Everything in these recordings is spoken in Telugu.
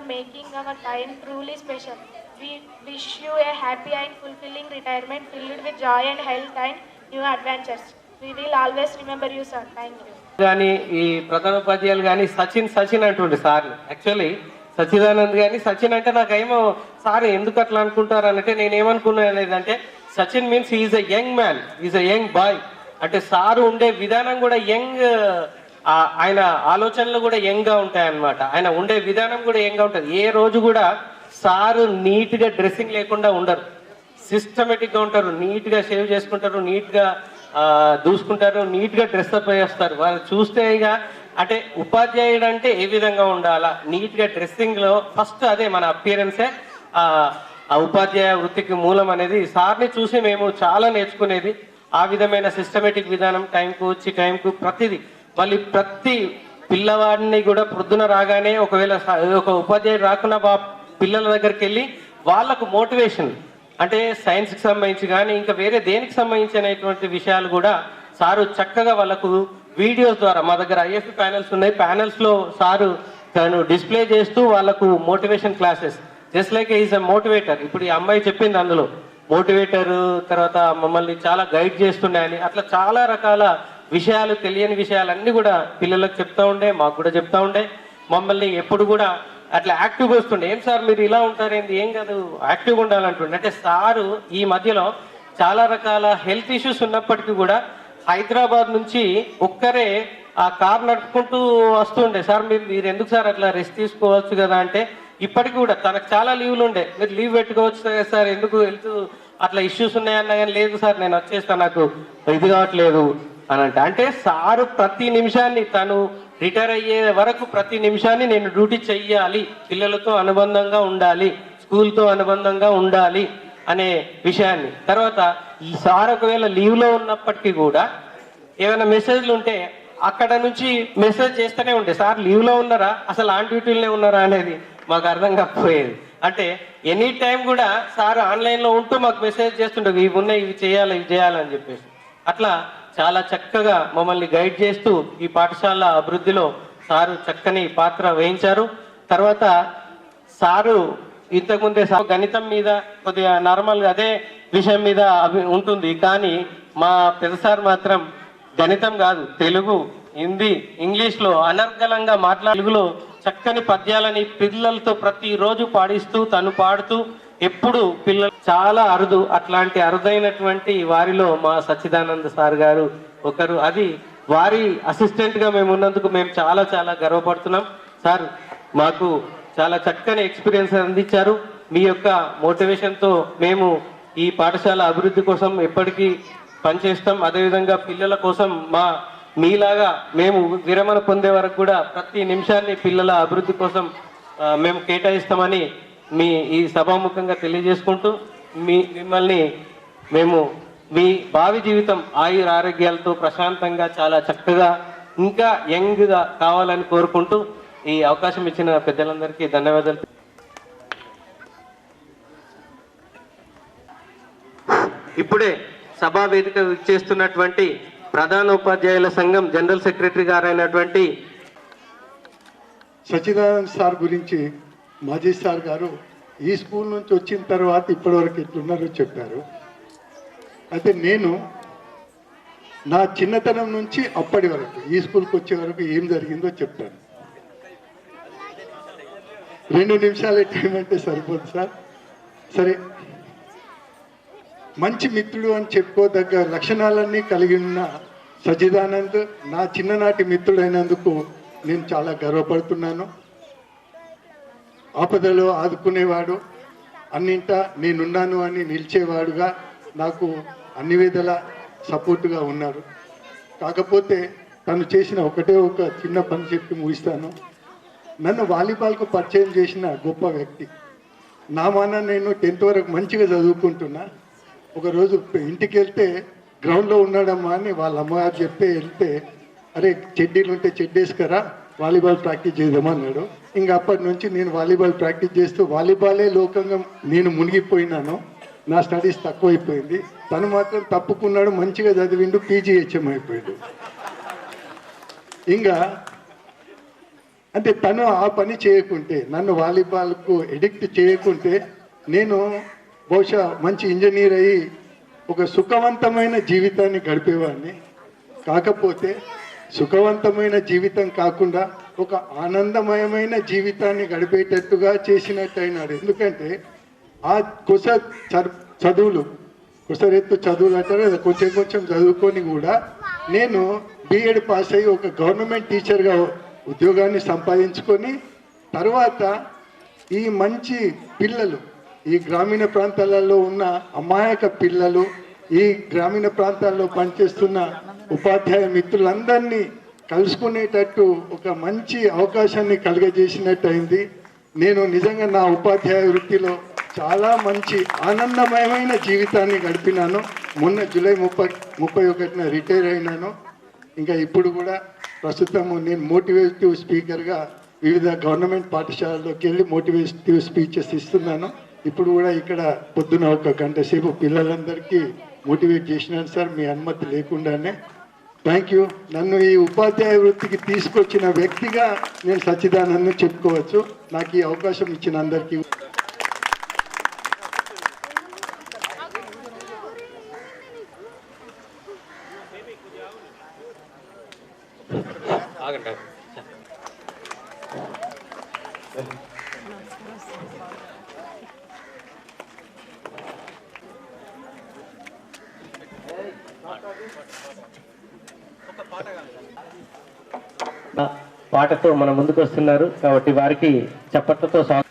For making our time truly special we wish you a happy and fulfilling retirement filled with joy and health and new adventures we will always remember you sir thank you కానీ ఈ ప్రథమ పద్యాలు కానీ సచిన్ సచిన్ అంటుండే సార్. యాక్చువల్లీ సచిదానంద్ కానీ సచిన్ అంటే నాకు ఏమో సార్ ఎందుకు అట్లా అనుకుంటారు? అంటే నేను ఏమనుకున్నాను లేదంటే Sachin means is a young man is a young boy. అంటే సార్ ఉండే విధానం కూడా యంగ్ ఆయన ఆలోచనలు కూడా యంగ్గా ఉంటాయన్నమాట. ఆయన ఉండే విధానం కూడా యంగ్గా ఉంటుంది. ఏ రోజు కూడా సారు నీట్గా డ్రెస్సింగ్ లేకుండా ఉండరు. సిస్టమేటిక్గా ఉంటారు. నీట్గా షేవ్ చేసుకుంటారు నీట్గా దూసుకుంటారు నీట్గా డ్రెస్అప్ డ్రెస్ వస్తారు. వాళ్ళు చూస్తే ఇక అంటే ఉపాధ్యాయుడు అంటే ఏ విధంగా ఉండాలా? నీట్గా డ్రెస్సింగ్లో ఫస్ట్ అదే మన అపియరెన్సే. ఆ ఉపాధ్యాయ వృత్తికి మూలం అనేది సార్ని చూసి మేము చాలా నేర్చుకునేది. ఆ విధమైన సిస్టమేటిక్ విధానం టైంకు వచ్చి టైంకు ప్రతిదీ. మళ్ళీ ప్రతి పిల్లవాడిని కూడా ప్రొద్దున రాగానే ఒకవేళ ఒక ఉపాధ్యాయుడు రాకుండా పిల్లల దగ్గరికి వెళ్ళి వాళ్ళకు మోటివేషన్ అంటే సైన్స్కి సంబంధించి కానీ ఇంకా వేరే దేనికి సంబంధించినటువంటి విషయాలు కూడా సారు చక్కగా వాళ్ళకు వీడియోస్ ద్వారా మా దగ్గర ఐఎఫ్ ప్యానెల్స్ ఉన్నాయి. ప్యానెల్స్లో సారు తను డిస్ప్లే చేస్తూ వాళ్ళకు motivation classes. Just like is a motivator. ఇప్పుడు ఈ అమ్మాయి చెప్పింది అందులో. మోటివేటర్ తర్వాత మమ్మల్ని చాలా గైడ్ చేస్తుండే అని. అట్లా చాలా రకాల విషయాలు తెలియని విషయాలన్నీ కూడా పిల్లలకు చెప్తా ఉండే మాకు కూడా చెప్తా ఉండే. మమ్మల్ని ఎప్పుడు కూడా అట్లా యాక్టివ్గా వస్తుండే. ఏం సార్ మీరు ఇలా ఉంటారేంది? ఏం కాదు? యాక్టివ్గా ఉండాలంటుండే. అంటే సారు ఈ మధ్యలో చాలా రకాల హెల్త్ ఇష్యూస్ ఉన్నప్పటికీ కూడా హైదరాబాద్ నుంచి ఒక్కరే ఆ కార్ నడుపుకుంటూ వస్తుండే. సార్ మీరు మీరు ఎందుకు సార్ అట్లా రెస్ట్ తీసుకోవచ్చు కదా? అంటే ఇప్పటికి కూడా తనకు చాలా లీవ్లు ఉండే. మీరు లీవ్ పెట్టుకోవచ్చు కదా సార్? ఎందుకు హెల్త్ అట్లా ఇష్యూస్ ఉన్నాయన్నా కానీ లేదు సార్ నేను వచ్చేస్తాను నాకు ఇది కావట్లేదు. అని అంటే అంటే సారు ప్రతి నిమిషాన్ని తను రిటైర్ అయ్యే వరకు ప్రతి నిమిషాన్ని నేను డ్యూటీ చెయ్యాలి. పిల్లలతో అనుబంధంగా ఉండాలి. స్కూల్తో అనుబంధంగా ఉండాలి అనే విషయాన్ని. తర్వాత ఈ సార్ ఒకవేళ లీవ్లో ఉన్నప్పటికీ కూడా ఏమైనా మెసేజ్లు ఉంటే అక్కడ నుంచి మెసేజ్ చేస్తూనే ఉండే. సార్ లీవ్లో ఉన్నారా? అసలు ఆన్ డ్యూటీలోనే ఉన్నారా? అనేది మాకు అర్థం కాకపోయేది. అంటే ఎనీ టైం కూడా సార్ ఆన్లైన్లో ఉంటూ మాకు మెసేజ్ చేస్తుండే ఇవి ఉన్నాయి ఇవి చేయాలి ఇవి చేయాలని చెప్పేసి. అట్లా చాలా చక్కగా మమ్మల్ని గైడ్ చేస్తూ ఈ పాఠశాల అభివృద్ధిలో సారు చక్కని పాత్ర వహించారు. తర్వాత సారు ఇంతకుముందే సార్ గణితం మీద కొద్దిగా నార్మల్గా అదే విషయం మీద ఉంటుంది. కానీ మా పెద్ద సార్ మాత్రం గణితం కాదు తెలుగు హిందీ ఇంగ్లీష్లో అనర్గళంగా మాట్లాడే తెలుగులో చక్కని పద్యాలని పిల్లలతో ప్రతిరోజు పాడిస్తూ తను పాడుతూ ఎప్పుడు పిల్లలు చాలా అరుదు. అట్లాంటి అరుదైనటువంటి వారిలో మా సచ్చిదానంద సార్ గారు ఒకరు. అది వారి అసిస్టెంట్గా మేము ఉన్నందుకు మేము చాలా చాలా గర్వపడుతున్నాం. సార్ మాకు చాలా చక్కని ఎక్స్పీరియన్స్ అందించారు. మీ యొక్క మోటివేషన్తో మేము ఈ పాఠశాల అభివృద్ధి కోసం ఎప్పటికీ పనిచేస్తాం. అదేవిధంగా పిల్లల కోసం మా మీలాగా మేము విరమణ పొందే వరకు కూడా ప్రతి నిమిషాన్ని పిల్లల అభివృద్ధి కోసం మేము కేటాయిస్తామని మీ ఈ సభాముఖంగా తెలియజేసుకుంటూ మీ మిమ్మల్ని మేము మీ భావి జీవితం ఆయుర ఆరోగ్యాలతో ప్రశాంతంగా చాలా చక్కగా ఇంకా యంగ్గా కావాలని కోరుకుంటూ ఈ అవకాశం ఇచ్చిన పెద్దలందరికీ ధన్యవాదాలు. ఇప్పుడే సభా వేదిక చేస్తున్నటువంటి ప్రధాన ఉపాధ్యాయుల సంఘం జనరల్ సెక్రటరీ గారైనటువంటి సచిదానంద్ సార్ గురించి మాజీ సార్ గారు ఈ స్కూల్ నుంచి వచ్చిన తర్వాత ఇప్పటివరకు ఎట్లున్నారో చెప్పారు. అయితే నేను నా చిన్నతనం నుంచి అప్పటి వరకు ఈ స్కూల్కి వచ్చే వరకు ఏం జరిగిందో చెప్తాను. రెండు నిమిషాలే టైం అంటే సరిపోదు సార్. సరే మంచి మిత్రుడు అని చెప్పుకోదగ్గ లక్షణాలన్నీ కలిగి ఉన్న సచిదానంద్ నా చిన్ననాటి మిత్రుడైనందుకు నేను చాలా గర్వపడుతున్నాను. ఆపదలో ఆదుకునేవాడు. అన్నింట నేనున్నాను అని నిలిచేవాడుగా నాకు అన్ని విధాల సపోర్టుగా ఉన్నాడు. కాకపోతే తను చేసిన ఒకటే ఒక చిన్న పని చెప్పి ముగిస్తాను. నన్ను వాలీబాల్కు పరిచయం చేసిన గొప్ప వ్యక్తి. నా మాన నేను టెన్త్ వరకు మంచిగా చదువుకుంటున్నా. ఒకరోజు ఇంటికి వెళ్తే గ్రౌండ్లో ఉన్నాడమ్మా అని వాళ్ళ అమ్మగారు చెప్తే వెళ్తే అరే చెడ్డీలు ఉంటే చెడ్డేసుకరా వాలీబాల్ ప్రాక్టీస్ చేద్దామన్నాడు ఇంకా అప్పటి నుంచి నేను వాలీబాల్ ప్రాక్టీస్ చేస్తూ వాలీబాలే లోకంగా నేను మునిగిపోయినాను. నా స్టడీస్ తక్కువైపోయింది. తను మాత్రం తప్పుకున్నాడు మంచిగా చదివిండు పీజీహెచ్ఎం అయిపోయాడు. ఇంకా అంటే తను ఆ పని చేయకుంటే నన్ను వాలీబాల్కు ఎడిక్ట్ చేయకుంటే నేను బహుశా మంచి ఇంజనీర్ అయ్యి ఒక సుఖవంతమైన జీవితాన్ని గడిపేవాడిని. కాకపోతే సుఖవంతమైన జీవితం కాకుండా ఒక ఆనందమయమైన జీవితాన్ని గడిపేటట్టుగా చేసినట్టు అయినాడు ఎందుకంటే ఆ కుస చదువులు కుసరెత్తు చదువులు అంటారు కొంచెం కొంచెం చదువుకొని కూడా నేను బీఎడ్ పాస్ అయ్యి ఒక గవర్నమెంట్ టీచర్గా ఉద్యోగాన్ని సంపాదించుకొని తర్వాత ఈ మంచి పిల్లలు ఈ గ్రామీణ ప్రాంతాలలో ఉన్న అమాయక పిల్లలు ఈ గ్రామీణ ప్రాంతాల్లో పనిచేస్తున్న ఉపాధ్యాయ మిత్రులందరినీ కలుసుకునేటట్టు ఒక మంచి అవకాశాన్ని కలుగజేసినట్టు అయింది నేను నిజంగా నా ఉపాధ్యాయ వృత్తిలో చాలా మంచి ఆనందమయమైన జీవితాన్ని గడిపినాను. మొన్న జూలై ముప్పై ముప్పై ఒకటిన రిటైర్ అయినాను. ఇంకా ఇప్పుడు కూడా ప్రస్తుతము నేను మోటివేటివ్ స్పీకర్గా వివిధ గవర్నమెంట్ పాఠశాలలోకి వెళ్ళి మోటివేటివ్ స్పీచెస్ ఇస్తున్నాను. ఇప్పుడు కూడా ఇక్కడ పొద్దున ఒక గంట సేపు పిల్లలందరికీ మోటివేట్ చేసినాను సార్. మీ అనుమతి లేకుండానే థ్యాంక్ యూ నన్ను ఈ ఉపాధ్యాయ వృత్తికి తీసుకొచ్చిన వ్యక్తిగా నేను సచ్చిదానంద్ చెప్పుకోవచ్చు. నాకు ఈ అవకాశం ఇచ్చిన అందరికీ. ఆగండి. పాటతో మన ముందుకు వస్తున్నారు కాబట్టి వారికి చప్పట్లతో స్వాగతం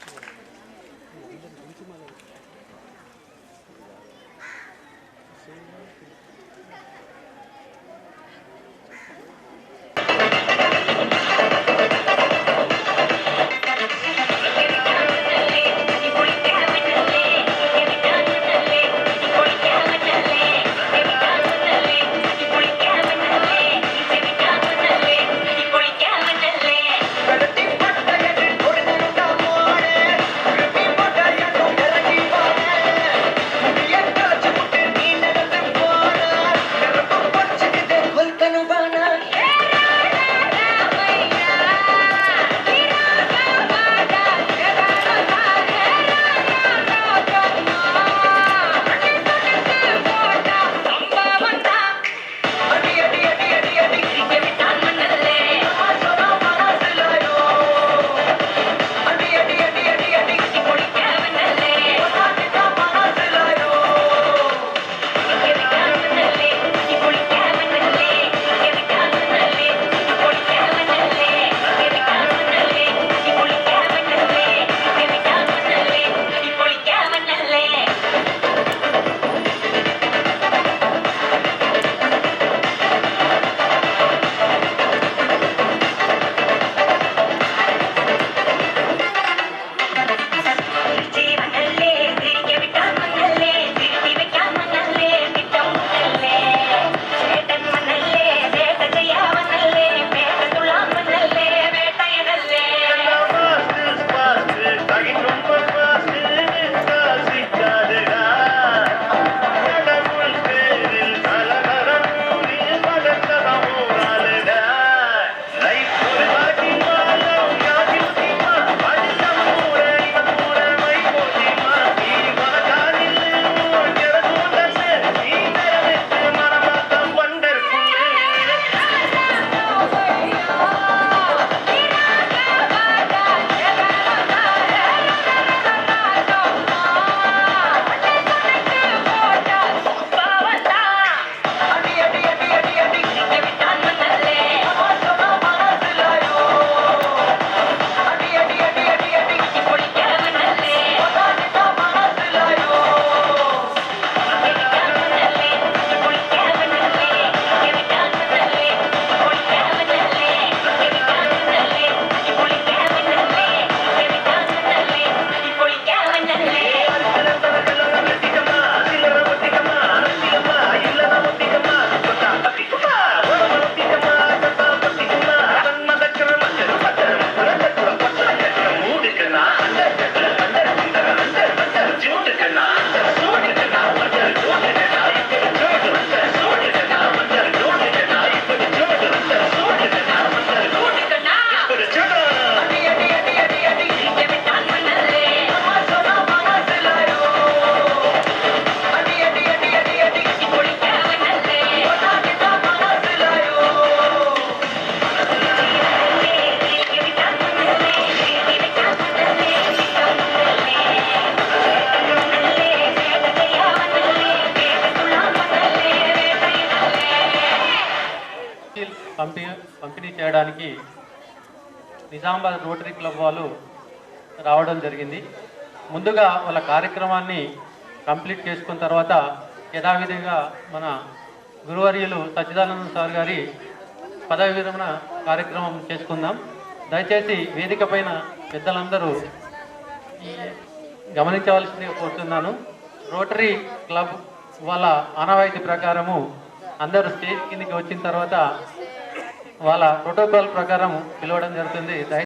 చేయడానికి నిజామాబాద్ రోటరీ క్లబ్ వాళ్ళు రావడం జరిగింది. ముందుగా వాళ్ళ కార్యక్రమాన్ని కంప్లీట్ చేసుకున్న తర్వాత యథావిధిగా మన గురువర్యులు సచ్చిదానంద సార్ గారి పదవి విరమణ కార్యక్రమం చేసుకుందాం. దయచేసి వేదిక పైన పెద్దలందరూ గమనించవలసిందిగా కోరుతున్నాను. రోటరీ క్లబ్ వాళ్ళ ఆనవాయితీ ప్రకారము అందరూ స్టేజ్ కిందకి వచ్చిన తర్వాత వాళ్ళ ప్రోటోకాల్ ప్రకారం పిలవడం జరుగుతుంది.